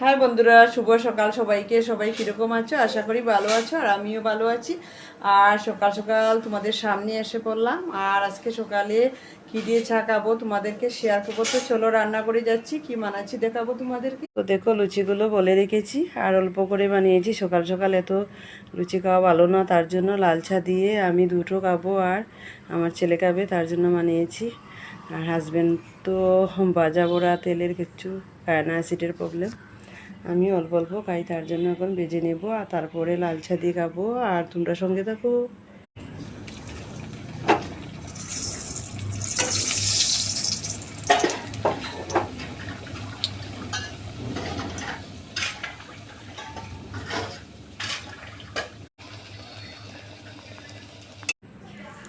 হ্যাঁ বন্ধুরা, শুভ সকাল সবাইকে। সবাই কীরকম আছো? আশা করি ভালো আছো, আর আমিও ভালো আছি। আর সকাল সকাল তোমাদের সামনে এসে পড়লাম। আর আজকে সকালে কি দিয়ে চা খাব তোমাদেরকে শেয়ার করব। তো চলো রান্না করে যাচ্ছি। কি মানাচ্ছি দেখাবো তোমাদেরকে? তো দেখো, লুচিগুলো বলে রেখেছি। আর অল্প করে বানিয়েছি। সকাল সকাল এত লুচি খাওয়া ভালো না, তার জন্য লাল চা দিয়ে আমি দুটো খাব। আর আমার ছেলে খাবে, তার জন্য বানিয়েছি। আর হাজব্যান্ড তো বাজা তেলের কিচ্ছু খায় অ্যাসিডের প্রবলেম আমি অল্প অল্প খাই, তার জন্য এখন বেজে নেব আর তারপরে লাল চা দিয়ে খাব। আর তোমরা সঙ্গে থাকো।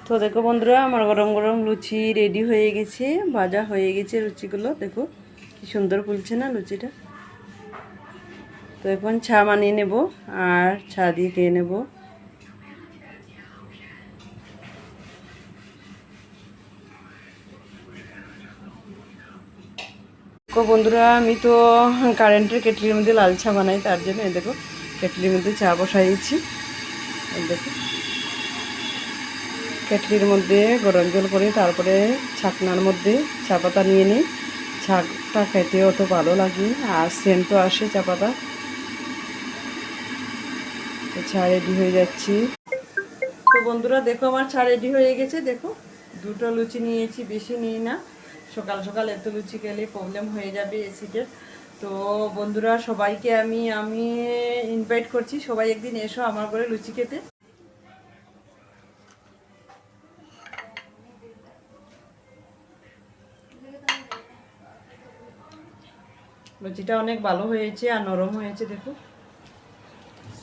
তো দেখো বন্ধুরা, আমার গরম গরম লুচি রেডি হয়ে গেছে, ভাজা হয়ে গেছে লুচিগুলো। দেখো, কি সুন্দর ফুলছে না লুচিটা। তো এখন চা বানিয়ে নেব আর ছা দিয়ে খেয়ে নেব। তো বন্ধুরা, আমি তো কারেন্টের কেটলির মধ্যে লাল চা বানাই, তার জন্য দেখো কেটলির মধ্যে চা বসাইছি দেখো। কেটলির মধ্যে গরম জল করে তারপরে ছাকনার মধ্যে চা পাতা নিয়ে নিই। ছাকটা খেতে অত ভালো লাগে, আর সেন্টও আসে চা পাতা। চা রেডি হয়ে যাচ্ছি। তো বন্ধুরা, দেখো আমার চা রেডি হয়ে গেছে। দেখো, দুটো লুচি নিয়েছি, বেশি নিই না। সকাল সকাল এত লুচি খেলে প্রবলেম হয়ে যাবে অ্যাসিডের তো বন্ধুরা, সবাইকে আমি আমি ইনভাইট করছি, সবাই একদিন এসো আমার ঘরে লুচি খেতে। লুচিটা অনেক ভালো হয়েছে আর নরম হয়েছে, দেখো।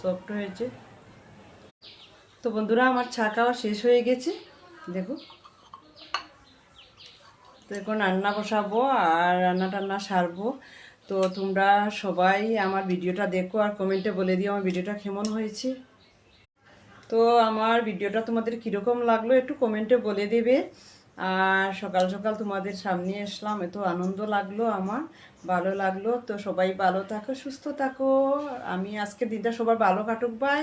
সফট হয়েছে। তো বন্ধুরা, আমার চা খাওয়া শেষ হয়ে গেছে। দেখো। তো এখন রান্না বসাবো আর রান্না টান্না সারবো। তো তোমরা সবাই আমার ভিডিওটা দেখো আর কমেন্টে বলে দিও আমার ভিডিওটা কেমন হয়েছে। তো আমার ভিডিওটা তোমাদের কীরকম লাগল একটু কমেন্টে বলে দেবে। আর সকাল সকাল তোমাদের সামনে এসলাম এত আনন্দ লাগল আমার, ভালো লাগল। তো সবাই ভালো থাকো, সুস্থ থাকো। আমি আজকে দিনটা সবার ভালো কাটুক বাই